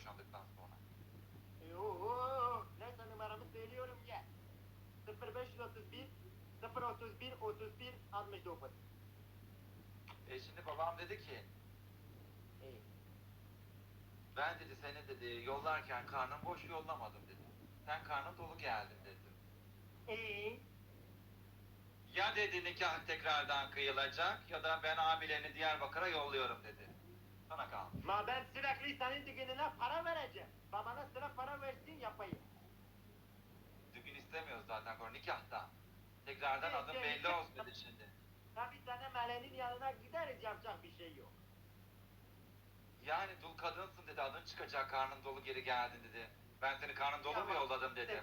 boşandıktan sonra. E, Oo, neyse numaramı söylüyorum ya. 0531 031 31 69. E şimdi babam dedi ki İyi. ben dedi seni dedi yollarken karnım boş yollamadım dedi. Sen karnın dolu geldin dedi. İyi. Ya dedi nikah tekrardan kıyılacak ya da ben abilerini Diyarbakır'a yolluyorum dedi. Sana kalmış. Ma ben sürekli senin düğününe para vereceğim. Babana sıra para versin yapayım. Düğün istemiyoruz zaten sonra nikahta. Tekrardan adım belli olsun dedi şimdi. Ha bir tane melenin yanına gideriz yapacak bir şey yok. Yani dul kadınsın dedi adın çıkacak karnın dolu geri geldin dedi. Ben seni karnın dolu mu yolladım dedi.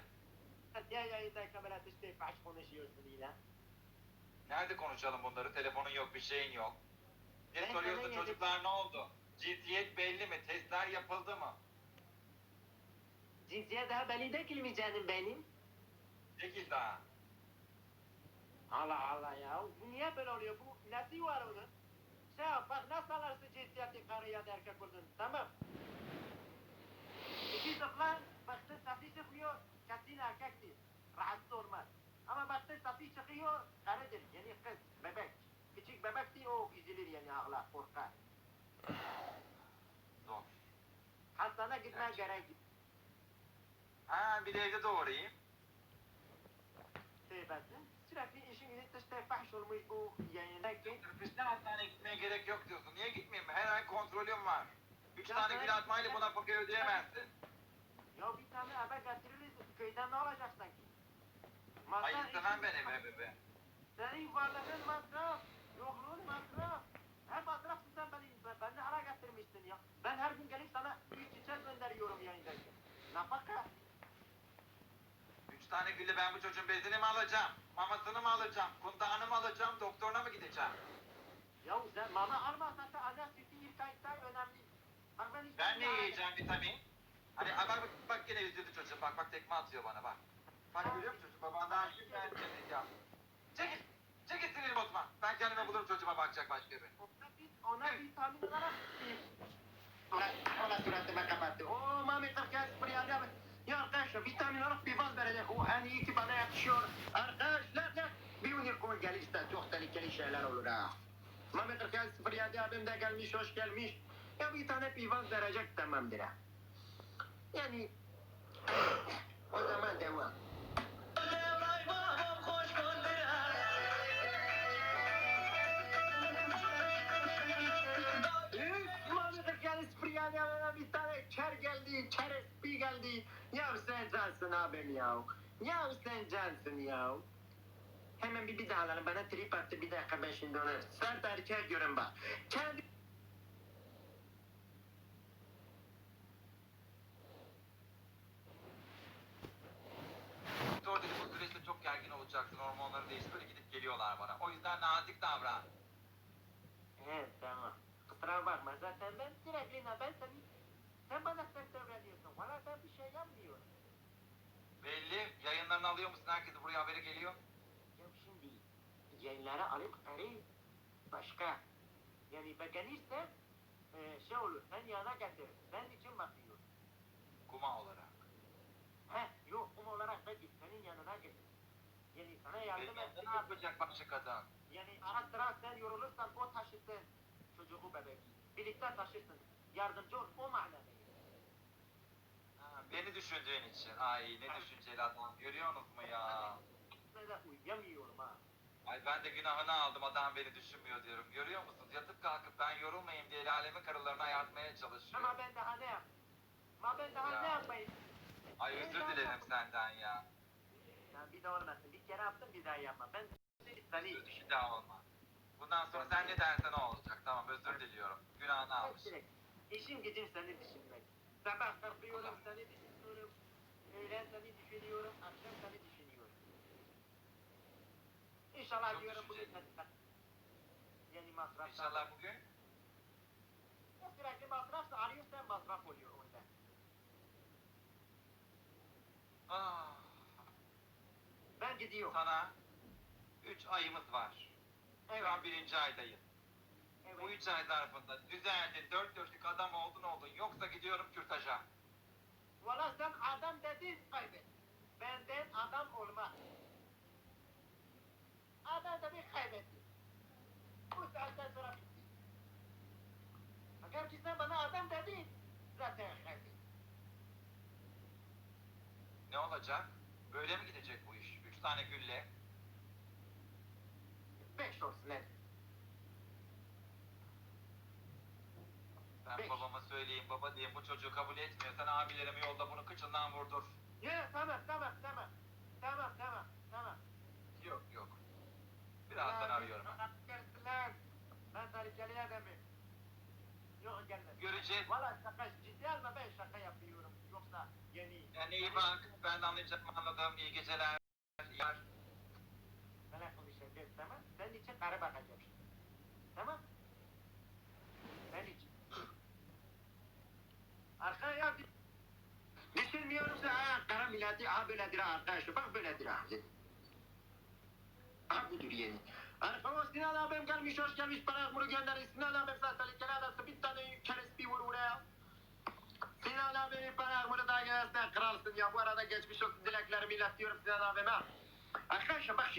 Sen niye yayındayken böyle işte baş konuşuyorsun ilan? Nerede konuşalım bunları? Telefonun yok, bir şeyin yok. Soruyorsun sana çocuklar ne oldu? Cinsiyet belli mi? Testler yapıldı mı? Cinsiyet daha belli değil mi canım benim? Değil daha. Allah Allah ya. Bu niye böyle oluyor? Bu nesi var onun? Şey yap bak nasıl alırsın cinsiyeti karı ya da erkek olduğunu tamam. İki zıplar baktın safi çıkıyor kesin erkektir. Rahatsız olmaz. Ama baktın safi çıkıyor karıdır üzülür yani ağlar korkar. Zor. Hastane gitmeye Evet. gerek. Ha bir de evde doğurayım. Teybesin. Sürekli işin gücü dışta fahş olmuş bu yayındayken. Kışta hastaneye gitmeye gerek yok diyorsun. Niye gitmeyeyim? Her ay kontrolüm var. Üç Ya tane gül atmayla buna fakir ödeyemezsin. Ya bir tane eve getiririz köyden ne olacak sanki? Ay Masal istemem ben eve bebe. Senin varlığın masraf, yokluğun masraf. Her masrafsın sen beni, ben, beni hala getirmişsin ya. Ben her gün gelip sana üç çiçek gönderiyorum yayındayken. Nafaka. Üç tane gülle ben bu çocuğun bezini mi alacağım? Mamasını mı alacağım? Kundağını mı alacağım? Doktoruna mı gideceğim? Ya sen mama almazsan da anne sütü yıkayıkta önemli. Bak ben Ben ne yiyeceğim vitamin? Hani ha, bak, bak, bak yine üzüldü çocuğum. Bak bak tekme atıyor bana bak. Bak görüyor musun çocuk? Babandan gidip ben. Çekil. Çekil bakacak başka biri. Ona bir, ona vitamin olarak bir. Ona, ona suratıma kapattı. Oo mami kırkaz buraya gel. Ya arkadaşlar vitamin olarak bir vaz verecek. O en iyi ki bana yakışıyor. Arkadaşlar ya. Bir unicorn gelirse çok tehlikeli şeyler olur ha. Mami kırkaz Fıryadi abim de gelmiş, hoş gelmiş. Ya bir tane pivaz verecek tamamdır ha. Yani o zaman devam. Geldi. Ya sen cansın abim ya. Ya sen cansın ya. Hemen bir bir daha alalım. Bana trip attı bir dakika ben şimdi onu. Sert erkek görün bak. Kendi Doktor dedi bu süreçte çok gergin olacaksın. Hormonları değişti. Böyle gidip geliyorlar bana. O yüzden nazik davran. He tamam. Kusura bakma zaten ben sürekli seni sen bana sert davranıyorsun. Valla ben bir şey yapmıyorum. Belli. Yayınlarını alıyor musun? Herkes buraya haberi geliyor. Ya şimdi yayınlara alıp karı başka. Yani beğenirse e, şey olur sen yanına getir. Ben için bakıyor. Kuma olarak. He yok um olarak da değil senin yanına getir. Yani sana yardım etsin. Ne yapacak başka kadın? Yani ara sıra sen yorulursan o taşısın çocuğu bebeği. Birlikte taşırsın. Yardımcı ol o manada. Ha, beni düşündüğün için. Ay ne düşünceli adam. Görüyorsunuz mu ya? De uyuyamıyorum ha. Ay ben de günahını aldım adam beni düşünmüyor diyorum. Görüyor musunuz? Yatıp kalkıp ben yorulmayayım diye el alemin karılarına ayartmaya çalışıyor. Ama ben daha ne yap? Ama ben daha Ya. ne yapayım? Ay özür dilerim senden ya. Ya bir daha olmasın. Bir kere yaptım bir daha yapma. Ben seni Özür bir daha olma. Bundan sonra sen ne dersen o olacak. Tamam özür diliyorum. Günahını almış. İşim gücüm seni düşünmek. Sabah kalkıyorum seni düşünüyorum. Öğlen seni düşünüyorum. Akşam seni düşünüyorum. İnşallah Çok diyorum bugün seni Yani masraf. İnşallah bugün Ya sürekli masrafsa arıyorsan masraf oluyor orada. ah, Ben gidiyorum. sana 3 ayımız var. Şu an birinci aydayız bu üç ay zarfında düzeldi, dört dörtlük adam oldun oldun. Yoksa gidiyorum kürtaja. Valla sen adam dedin kaybet. Benden adam olmaz. Adam da bir kaybettin. Bu saatten sonra bitti. Eğer ki sen bana adam dedin, zaten kaybettin. Ne olacak? Böyle mi gidecek bu iş? Üç tane gülle. Beş olsun hadi. Ben babama söyleyeyim, baba diyeyim bu çocuğu kabul etmiyor. Sen abilerimi yolda bunu kıçından vurdur. Ya tamam tamam tamam. Tamam tamam tamam. Yok yok. Birazdan arıyorum ben. Gelsin lan. Ben tehlikeli adamım. Yok gelme. Göreceğiz. Valla şaka ciddi alma ben şaka yapıyorum. Yoksa yeni. Yani iyi bak. Ben de anlayacağım anladım. İyi geceler. İyi yer. Bana konuşacağız tamam. Ben için karı bakacağım şimdi. Tamam. Ben için. Düşünmüyorsa ha kara milleti ha böyledir ha arkadaşlar bak böyledir ha. Ha budur yeni. Arkadaş Sinan abim gelmiş hoş gelmiş bana bunu gönderin. Sinan abim tehlikeli adamsın bir tane keres bir vur buraya. Sinan abim bana bunu da gelsin kralsın ya bu arada geçmiş olsun dileklerimi iletiyorum Sinan abime. Arkadaşlar bak şimdi.